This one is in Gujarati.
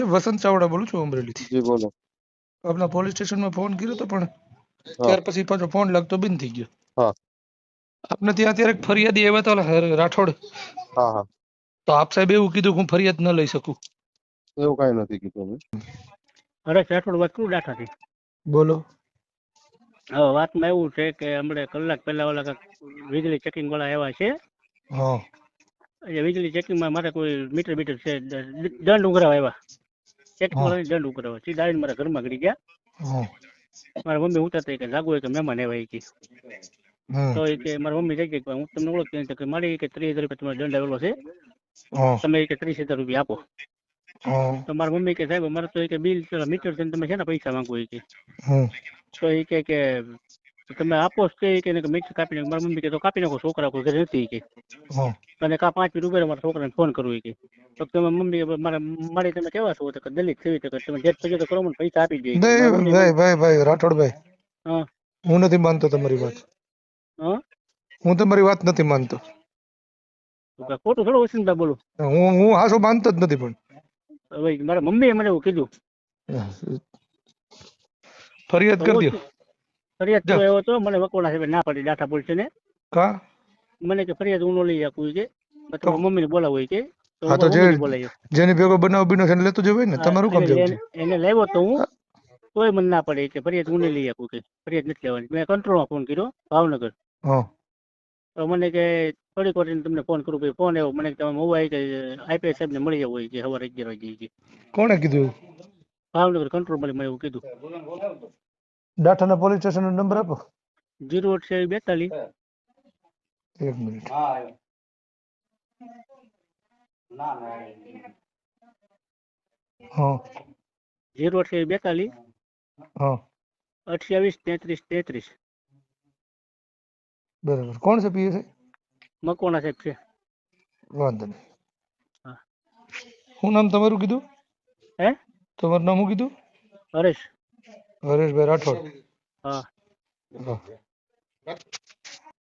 છે? વસંત ચાવડા બોલું છું અમરેલીથી જી બોલો. આપના પોલીસ સ્ટેશનમાં ફોન કર્યો તો પણ હા. ત્યાર પછી પાછો ફોન લાગતો બંધ થઈ ગયો. હા. આપને ત્યાં અત્યારે એક ફરિયાદી આવ્યા હતા રાઠોડ. હા હા. તો આપ સાહેબ એવું કીધું કે હું ફરિયાદ ન લઈ શકું. એવું કઈ નથી કીધું મેં હરેશ રાઠોડ વાત કરું ડાઠાથી બોલો. હવે વાતમાં એવું છે કે હમણાં કલાક પહેલા ઓલા વીજળી ચેકિંગ વાળા આવ્યા છે. હા. એ વીજળી ચેકિંગમાં મારે કોઈ મીટર બીટર છે દંડ ઉઘરાવા આવ્યા. ચેકિંગ દંડ ઉઘરાવા સીધા આવીને મારા ઘરમાં ગળી ગયા. મારા મમ્મી ઉઠાતા કે લાગુ કે મહેમાન આવ્યા કે. તો એ કે મારા મમ્મી કહે કે હું તમને ઓળખતી કે મારી કે ત્રીસ હજાર રૂપિયા તમારો દંડ આવેલો છે. તમે કે ત્રીસ હજાર રૂપિયા આપો. તો મારા મમ્મી કે સાહેબ અમારે તો કે બિલ મીટર છે તમે ને પૈસા માંગો કે. તો એ કે કે તમે આપો જ કે કે મીટર કાપી નાખો. મારા મમ્મી કે તો કાપી નાખો છોકરા કોઈ ઘરે નથી કે. અને કા પાંચ મિનિટ ઊભા મારા છોકરાને ફોન કરવો કે. તો તમે મમ્મી મારા મારી તમે કેવા છો? તો દલિત થઈ તો તમે જેટ થઈ તો કરો મને પૈસા આપી દે. ભાઈ ભાઈ ભાઈ ભાઈ રાઠોડભાઈ. હા. હું નથી માનતો તમારી વાત. હા? હું તમારી વાત નથી માનતો. ખોટું થોડું વસંતભાઈ બોલું. હું હું હાસો માનતો જ નથી પણ. ભાઈ મારા મમ્મીએ મને એવું કીધું. ફરિયાદ કરી દો. ફરિયાદ તો કરવા તો મને વકોડા છે ના પડી. ડાટા પોલીસે ને. કા? મને કે ફરિયાદ હું ન લઈ શકું કે તો- મમ્મીને બોલાવો કે. હા, તો જે- જેની ભેગો બનાવ બીનો છે લેતો જવાય ને તમારું કામ જવું એને- લેવો તો હું તોય મને ના પડે કે ફરિયાદ હું નહીં લઈ શકું કે ફરિયાદ નથી લેવાની. મેં કંટ્રોલમાં ફોન કર્યો ભાવનગર. તો મને કે થોડીક વાર તમને ફોન કરું ભાઈ ફોન આવ્યો મને કે તમે મોબાઈલ કે આઈપીએસ સાહેબ ને મળી જવું હોય કે સવારે અગિયાર વાગે કે. કોણે કીધું? ભાવનગર કંટ્રોલ મળી મને એવું કીધું. ડાઠાના પોલીસ સ્ટેશન નો નંબર આપો. જીરો છે બેતાલીસ. એક મિનિટ. હા જીરો છે બેતાલીસ. હા. અઠ્યાવીસ તેત્રીસ તેત્રીસ. બરાબર. કોણ છે પીએ છે મકવાણા સાહેબ છે. વાંધો નહીં. હા. શું નામ તમારું કીધું? હે? તમારું નામ શું કીધું? હરેશ. હરેશભાઈ રાઠોડ. હા. હા.